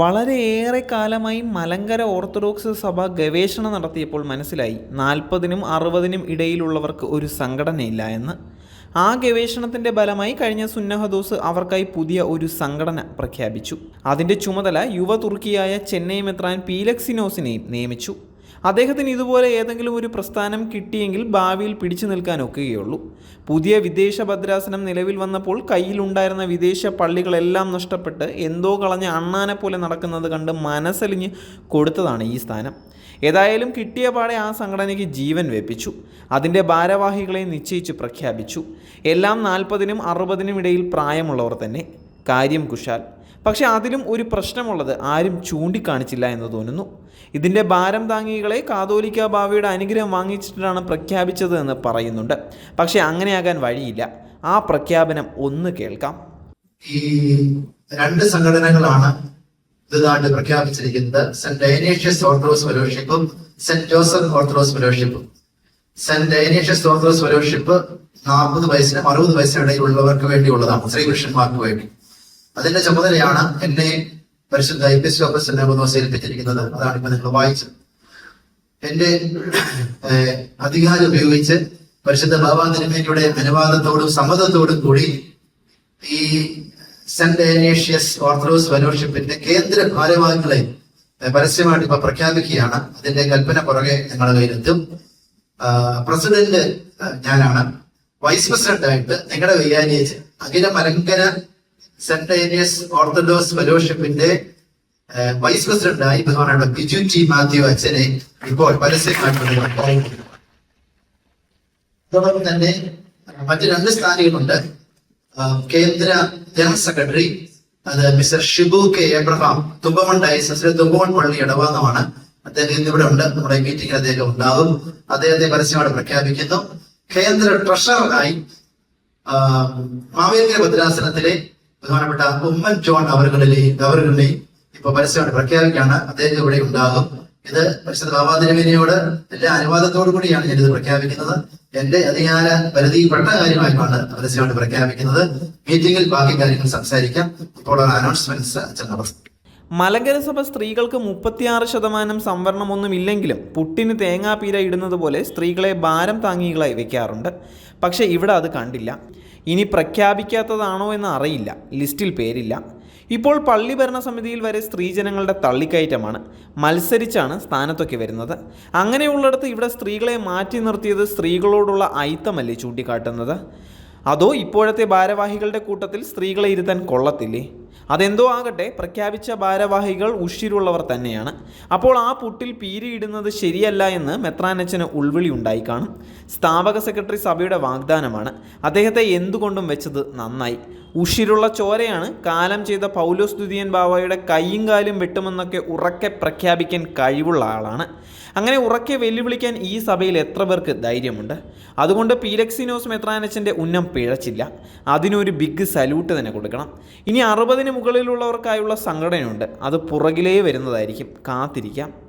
വളരെയേറെ കാലമായി മലങ്കര ഓർത്തഡോക്സ് സഭ ഗവേഷണം നടത്തിയപ്പോൾ മനസ്സിലായി നാൽപ്പതിനും അറുപതിനും ഇടയിലുള്ളവർക്ക് ഒരു സംഘടനയില്ല എന്ന്. ആ ഗവേഷണത്തിന്റെ ഫലമായി കഴിഞ്ഞ സുന്നഹദോസ് അവർക്കായി പുതിയ ഒരു സംഘടന പ്രഖ്യാപിച്ചു. അതിന്റെ ചുമതല യുവ തുർക്കിയായ ചെന്നൈ മെത്രാൻ പീലക്സിനോസിനെയും നിയമിച്ചു. അദ്ദേഹത്തിന് ഇതുപോലെ ഏതെങ്കിലും ഒരു പ്രസ്ഥാനം കിട്ടിയെങ്കിൽ ഭാവിയിൽ പിടിച്ചു നിൽക്കാൻ ഒക്കുകയുള്ളൂ പുതിയ വിദേശ ഭദ്രാസനം നിലവിൽ വന്നപ്പോൾ കയ്യിലുണ്ടായിരുന്ന വിദേശ പള്ളികളെല്ലാം നഷ്ടപ്പെട്ട് എന്തോ കളഞ്ഞ അണ്ണാനെ പോലെ നടക്കുന്നത് കണ്ട് മനസ്സലിഞ്ഞ് കൊടുത്തതാണ് ഈ സ്ഥാനം. ഏതായാലും കിട്ടിയ പാടെ ആ സംഘടനയ്ക്ക് ജീവൻ വെപ്പിച്ചു. അതിന്റെ ഭാരവാഹികളെ നിശ്ചയിച്ച് പ്രഖ്യാപിച്ചു. എല്ലാം നാൽപ്പതിനും അറുപതിനും ഇടയിൽ പ്രായമുള്ളവർ തന്നെ. കാര്യം കുശാൽ പക്ഷെ അതിലും ഒരു പ്രശ്നമുള്ളത് ആരും ചൂണ്ടിക്കാണിച്ചില്ല എന്ന് തോന്നുന്നു. ഇതിന്റെ ഭാരം താങ്ങികളെ കാതോലിക്ക ബാവയുടെ അനുഗ്രഹം വാങ്ങിച്ചിട്ടാണ് പ്രഖ്യാപിച്ചത് എന്ന് പറയുന്നുണ്ട്. പക്ഷെ അങ്ങനെയാകാൻ വഴിയില്ല. ആ പ്രഖ്യാപനം ഒന്ന് കേൾക്കാം. ഈ രണ്ട് സംഘടനകളാണ് ഇതായിട്ട് പ്രഖ്യാപിച്ചിരിക്കുന്നത്. സെന്റ് ഡൈനേഷ്യസ് ഓർത്തഡോക്സ് ഫെലോഷിപ്പും സെന്റ് ജോസഫ് ഓർത്തഡോക്സ് ഫെലോഷിപ്പും. സെന്റ് ഡൈനേഷ്യസ് ഓർത്തഡോക്സ് ഫെലോഷിപ്പ് നാൽപ്പത് വയസ്സിനും അറുപത് വയസ്സിനിടയിലുള്ളവർക്ക് വേണ്ടിയുള്ളതാണ്. സ്ത്രീ പുരുഷന്മാർക്ക് വേണ്ടി. അതിന്റെ ചുമതലയാണ് എന്നെ പരിശുദ്ധ എപ്പിസ്കോപ്പസ് എന്നെ ഏൽപ്പിച്ചിരിക്കുന്നത് അതാണ് ഇപ്പൊ നിങ്ങൾ വായിച്ചത്. എന്റെ അധികാരം ഉപയോഗിച്ച് പരിശുദ്ധ ബാബാ തിരുമേനിയുടെ അനുവാദത്തോടും സമ്മതത്തോടും കൂടി ഈ സെന്റ് ഏനേഷ്യസ് ഓർത്തഡോക്സ് ഫെലോഷിപ്പിന്റെ കേന്ദ്ര ഭാരവാഹികളെ പരസ്യമായിട്ട് ഇപ്പൊ പ്രഖ്യാപിക്കുകയാണ്. അതിന്റെ കൽപ്പന പുറകെ ഞങ്ങളുടെ കയ്യിലെത്തും. പ്രസിഡന്റ് ഞാനാണ്. വൈസ് പ്രസിഡന്റ് ആയിട്ട് നിങ്ങളുടെ വികാരിയച്ച് അഖില മലങ്കര സെന്റ് ഓർത്തഡോക്സ് ഫെലോഷിപ്പിന്റെ വൈസ് പ്രസിഡന്റായി ബഹുമാനപ്പെട്ട ബിജു ടി മാത്യു അച്ഛനെ ഇപ്പോൾ പരസ്യമായിട്ട് അതോടൊപ്പം തന്നെ മറ്റു രണ്ട് സ്ഥാനികളുണ്ട്. കേന്ദ്ര ജനറൽ സെക്രട്ടറി അത് mister Shibu K Abraham Thumpamon ഡയസസിലെ Thumpamon പള്ളി ഇടവാന്നമാണ് അദ്ദേഹം ഇന്ന് ഇവിടെ ഉണ്ട്. നമ്മുടെ മീറ്റിംഗിൽ അദ്ദേഹം ഉണ്ടാവും അദ്ദേഹത്തെ പരസ്യമായിട്ട് പ്രഖ്യാപിക്കുന്നു. കേന്ദ്ര ട്രഷററായി മാവേലിക്കര ഭദ്രാസനത്തിലെ ബഹുമാനപ്പെട്ട ഉമ്മൻ ജോൺ അവറുകളിലെയും അവറുകളിലെയും ഇപ്പൊ പരസ്യമായിട്ട് പ്രഖ്യാപിക്കുകയാണ്. അദ്ദേഹം ഇവിടെ ഉണ്ടാകും. ഇത് പരിശുദ്ധ ബാബാതിരുമേനിയോട് എല്ലാ അനുവാദത്തോടു കൂടിയാണ് ഞാനിത് പ്രഖ്യാപിക്കുന്നത്. എന്റെ അധികാര പരിധിയിൽപ്പെട്ട കാര്യമായിട്ടാണ് പരസ്യമായിട്ട് പ്രഖ്യാപിക്കുന്നത്. മീറ്റിംഗിൽ ബാക്കി കാര്യങ്ങൾ സംസാരിക്കാം. ഇപ്പോൾ അനൗൺസ്മെന്റ്സ് അച്ഛൻ മലങ്കര സഭ സ്ത്രീകൾക്ക് മുപ്പത്തിയാറ് ശതമാനം സംവരണമൊന്നും ഇല്ലെങ്കിലും പുട്ടിന് തേങ്ങാപ്പീര ഇടുന്നത് പോലെ സ്ത്രീകളെ ഭാരം താങ്ങികളായി വെക്കാറുണ്ട്. പക്ഷേ ഇവിടെ അത് കണ്ടില്ല. ഇനി പ്രഖ്യാപിക്കാത്തതാണോ എന്ന് അറിയില്ല ലിസ്റ്റിൽ പേരില്ല. ഇപ്പോൾ പള്ളി ഭരണസമിതിയിൽ വരെ സ്ത്രീജനങ്ങളുടെ തള്ളിക്കയറ്റമാണ് മത്സരിച്ചാണ് സ്ഥാനത്തൊക്കെ വരുന്നത്. അങ്ങനെയുള്ളിടത്ത് ഇവിടെ സ്ത്രീകളെ മാറ്റി നിർത്തിയത് സ്ത്രീകളോടുള്ള ഐത്തമല്ലേ ചൂണ്ടിക്കാട്ടുന്നത്? അതോ ഇപ്പോഴത്തെ ഭാരവാഹികളുടെ കൂട്ടത്തിൽ സ്ത്രീകളെ ഇരുത്താൻ കൊള്ളത്തില്ലേ? അതെന്തോ ആകട്ടെ പ്രഖ്യാപിച്ച ഭാരവാഹികൾ ഉഷിരുള്ളവർ തന്നെയാണ്. അപ്പോൾ ആ പുട്ടിൽ പീരിയിടുന്നത് ശരിയല്ല എന്ന് മെത്രാനച്ചന് ഉൾവിളി ഉണ്ടായി കാണും. സ്ഥാപക സെക്രട്ടറി സഭയുടെ വാഗ്ദാനമാണ്. അദ്ദേഹത്തെ എന്തുകൊണ്ടും വെച്ചത് നന്നായി. ഉഷിരുള്ള ചോരയാണ് കാലം ചെയ്ത പൗലോസ് ദുതിയൻ ബാവയുടെ കൈയും കാലും വെട്ടുമെന്നൊക്കെ ഉറക്കെ പ്രഖ്യാപിക്കാൻ കഴിവുള്ള ആളാണ്. അങ്ങനെ ഉറക്കെ വെല്ലുവിളിക്കാൻ ഈ സഭയിൽ എത്ര പേർക്ക് ധൈര്യമുണ്ട്? അതുകൊണ്ട് പീലക്സിനോസ് മെത്രാനച്ചന്റെ ഉന്നം പിഴച്ചില്ല. അതിനൊരു ബിഗ് സല്യൂട്ട് തന്നെ കൊടുക്കണം. ഇനി അറുപതിന് മുകളിലുള്ളവർക്കായുള്ള സംഘടനയുണ്ട്. അത് പുറകിലേ വരുന്നതായിരിക്കും. കാത്തിരിക്കാം.